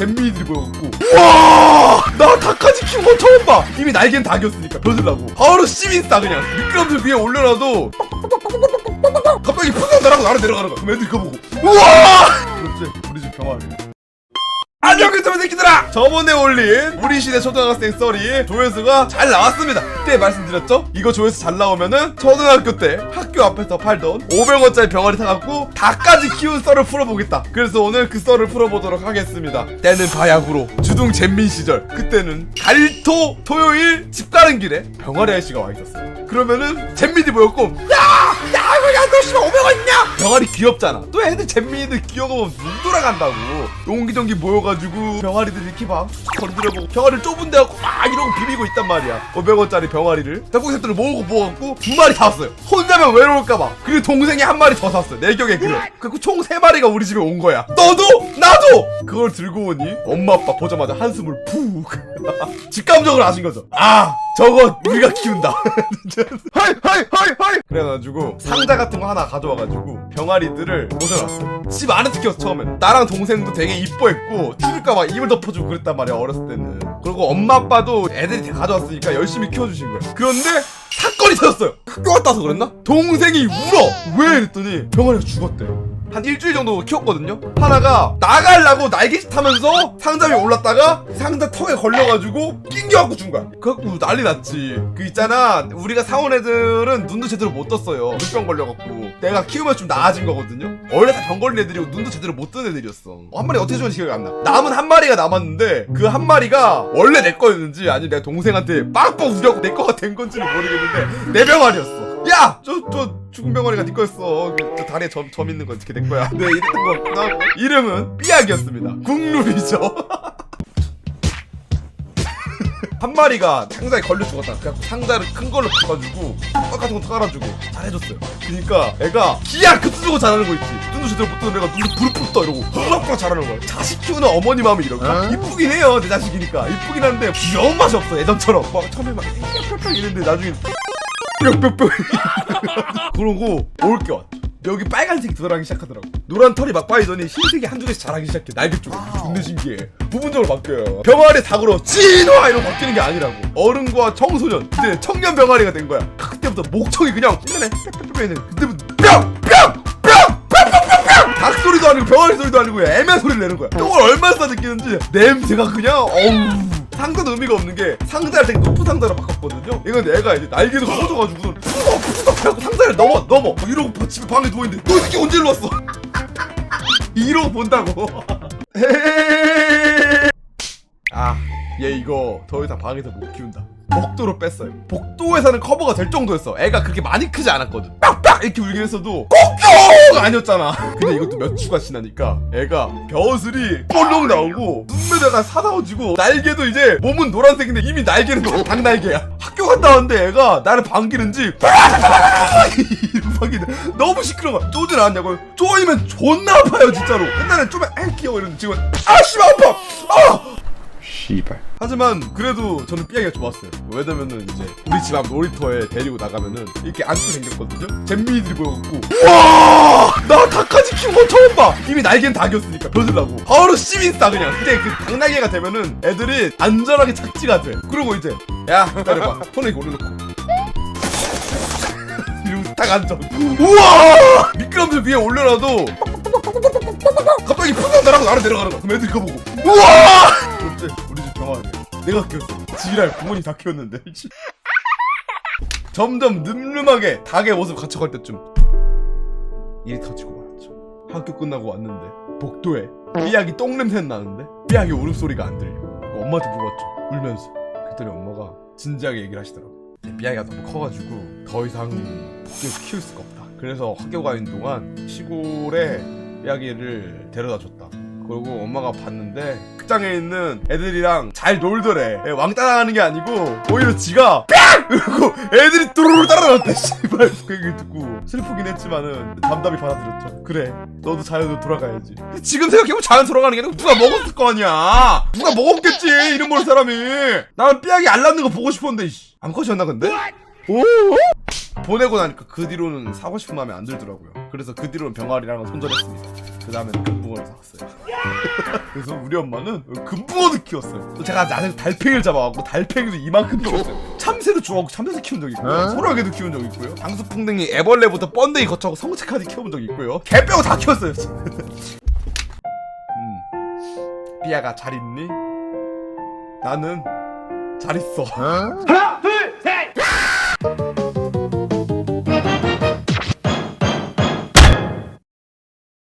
잼민이들이 보여갖고. 와나 닭까지 키운 건 처음 봐. 이미 날개는 닭이었으니까 벼슬라고. 바로 시민싸 그냥. 미끄럼틀 위에 올려놔도 갑자기 푸가 나라고 나를 내려가는 거야. 그럼 애들이 그거 보고. 우와! 그렇지. 우리 집 병아리 안녕 유튜브 새끼들아! 저번에 올린 우리 시대 초등학생 썰이 조회수가 잘 나왔습니다 그때 말씀드렸죠? 이거 조회수 잘 나오면은 초등학교 때 학교 앞에서 팔던 500원짜리 병아리 사갖고 닭까지 키운 썰을 풀어보겠다 그래서 오늘 그 썰을 풀어보도록 하겠습니다 때는 바야흐로 주둥 잼민 시절 그때는 갈토 토요일 집 가는 길에 병아리 아저씨가 와 있었어요 그러면은 잼민이 보였고 야! 야! 야너 씨발 500원 있냐? 병아리 귀엽잖아. 또 애들 잼민이들 귀여우면 눈 돌아간다고. 옹기종기 모여가지고 병아리들 이렇게 막 건드려보고 병아리를 좁은 데 갖고 막 이러고 비비고 있단 말이야. 500원짜리 병아리를. 닭고기새들을 모으고 모아갖고 두 마리 샀어요. 혼자면 외로울까봐. 그리고 동생이 한 마리 더 샀어요. 내 격에 그래. 그리고 총 세 마리가 우리 집에 온 거야. 너도? 나도? 그걸 들고 오니 엄마 아빠 보자마자 한숨을 푹. 직감적으로 아신 거죠? 아 저거 우리가 키운다. 하이 하이 하이 하이! 그래가지고 상자 같은 거 하나 가져와가지고 병아리들을 모셔놨어. 집 안에 키웠어 처음엔. 나랑 동생도 되게 이뻐했고 튀길까봐 입을 덮어주고 그랬단 말이야 어렸을 때는. 그리고 엄마 아빠도 애들이 다 가져왔으니까 열심히 키워주신 거야. 그런데 사건이 터졌어요. 학교 갔다 와서 그랬나? 동생이 울어! 왜? 이랬더니 병아리가 죽었대요 한 일주일 정도 키웠거든요? 하나가 나가려고 날개짓 하면서 상자 위에 올랐다가 상자 턱에 걸려가지고 낑겨갖고 준 거야. 그래갖고 난리 났지. 그 있잖아. 우리가 사온 애들은 눈도 제대로 못 떴어요. 눈병 걸려갖고. 내가 키우면 좀 나아진 거거든요? 원래 다 병 걸린 애들이고 눈도 제대로 못 뜬 애들이었어. 어, 한 마리 어떻게 죽었는지 기억이 안나. 남은 한 마리가 남았는데 그 한 마리가 원래 내 거였는지 아니면 내 동생한테 빡빡 우겨갖고 내 거가 된 건지는 모르겠는데 내 병아리였어 야! 저, 저, 죽은 병아리가 네 거였어. 그, 저 다리에 점, 점 있는 거 어떻게 된 거야? 네, 이랬던 거 같구나. 하고. 이름은 삐약이었습니다. 국룰이죠. 한 마리가 상자에 걸려 죽었다. 그래갖고 상자를 큰 걸로 바꿔주고, 빡 같은 거 깔아주고, 잘해줬어요. 그니까, 애가 기야 급수주고 잘하는 거 있지. 눈도 제대로 못 뜨는 애가 눈도 부릅부릅 떠 이러고, 흐르륵 잘하는 거야. 자식 키우는 어머니 마음이 이런가? 이쁘긴 해요, 내 자식이니까. 이쁘긴 한데, 귀여운 맛이 없어, 예전처럼. 막 처음에 막, 뿅뿅뿅 이랬는데, 나중에, 뿅뿅뿅 그러고 올게 왔죠 여기 빨간색이 드러나기 시작하더라고. 노란 털이 막 빠지더니 흰색이 한두 개씩 자라기 시작해. 날개 쪽에. 존나 신기해. 부분적으로 바뀌어요. 병아리 닭으로 진화 이러고 바뀌는 게 아니라고. 어른과 청소년 그때 청년 병아리가 된 거야. 그때부터 목청이 그냥 찐하네. 뿅뿅뿅 그때부터 뿅뿅뿅 뿅뿅뿅뿅 닭 소리도 아니고 병아리 소리도 아니고 애매한 소리를 내는 거야. 똥을 얼마나 싸 느끼는지 냄새가 그냥 어우 상자도 의미가 없는 게 상자를 되게 높은 상자로 바꿨거든요. 이건 내가 이제 날개도 커져가지고 푸덕 푸덕 해갖고 상자를 넘어 넘어 막 이러고 바- 집에 방에 누워 있는데 너 이 새끼 언제 일로 왔어? 이러고 본다고. 아, 얘 이거 더 이상 방에서 못 키운다. 복도로 뺐어요. 복도에서는 커버가 될 정도였어. 애가 그렇게 많이 크지 않았거든. 빡빡 이렇게 울긴 했어도 꼭꼭 아니었잖아. 근데 이것도 몇 주가 지나니까 애가 벼슬이 볼록 나오고 눈매다가 사다워지고 날개도 이제 몸은 노란색인데 이미 날개는 닭날개야. 학교 갔다 왔는데 애가 나를 반기는지 반기는 너무 시끄러워. 쪼지 나왔냐고. 쪼이면 존나 아파요 진짜로. 옛날엔 아 귀여워 이러는데 지금 아 씨발 아파. 아 씨발. 하지만 그래도 저는 삐약이가 좋았어요. 왜냐면은 이제 우리 집 앞 놀이터에 데리고 나가면은 이렇게 앉고 생겼거든요. 잼민이들이 보여갖고 와! 나 닭까지 키운 건 처음 봐! 이미 날개는 닭이었으니까 벼슬라고 바로 시민싸 그냥. 근데 그 닭날개가 되면은 애들이 안전하게 착지가 돼. 그리고 이제 야 기다려봐. 손에 이렇게 올려놓고 이러고 딱 앉아. 우와! 미끄럼틀 위에 올려놔도 갑자기 푸가 나라고 나를 내려가는 거야. 그럼 애들이 그거 보고 우와! 병아리 내가 키웠어 지랄 부모님 다 키웠는데. 점점 늠름하게 닭의 모습 갖춰갈 때쯤. 일이 터지고 말았죠 학교 끝나고 왔는데 복도에 삐약이 똥 냄새 나는데 삐약이 울음소리가 안 들려. 엄마한테 물어봤죠. 울면서. 그랬더니 엄마가 진지하게 얘기를 하시더라고. 삐약이가 너무 커가지고 더 이상 복도에서 키울 수가 없다. 그래서 학교 가는 동안 시골에 삐약이를 데려다 줬다 그리고 엄마가 봤는데 극장에 있는 애들이랑 잘 놀더래. 애 왕따당하는 게 아니고 오히려 지가 뺨! 이러고 애들이 뚜루루 따라나왔대 씨발. 그 얘기를 듣고 슬프긴 했지만은 담담히 받아들였죠. 그래 너도 자연으로 돌아가야지. 근데 지금 생각해보면 자연 돌아가는 게 아니고 누가 먹었을 거 아니야. 누가 먹었겠지 이름 모를 사람이. 나는 삐약이 알 낳는 거 보고 싶었는데 씨. 암컷이었나 근데? 오? 보내고 나니까 그 뒤로는 사고 싶은 마음에 안 들더라고요. 그래서 그 뒤로는 병아리랑은 손절했습니다. 그 다음에 금붕어를 사왔어요 그래서 우리 엄마는 금붕어도 키웠어요. 또 제가 나중에 달팽이를 잡아갖고 달팽이도 이만큼 키웠어요. 참새도 좋아하고 참새도 키운 적이 있고요. 소라게도 키운 적이 있고요. 장수풍뎅이 애벌레부터 번데기 거쳐고 성체까지 키워본 적이 있고요. 개 빼고 다 키웠어요. 음. 삐아가 잘 있니? 나는 잘 있어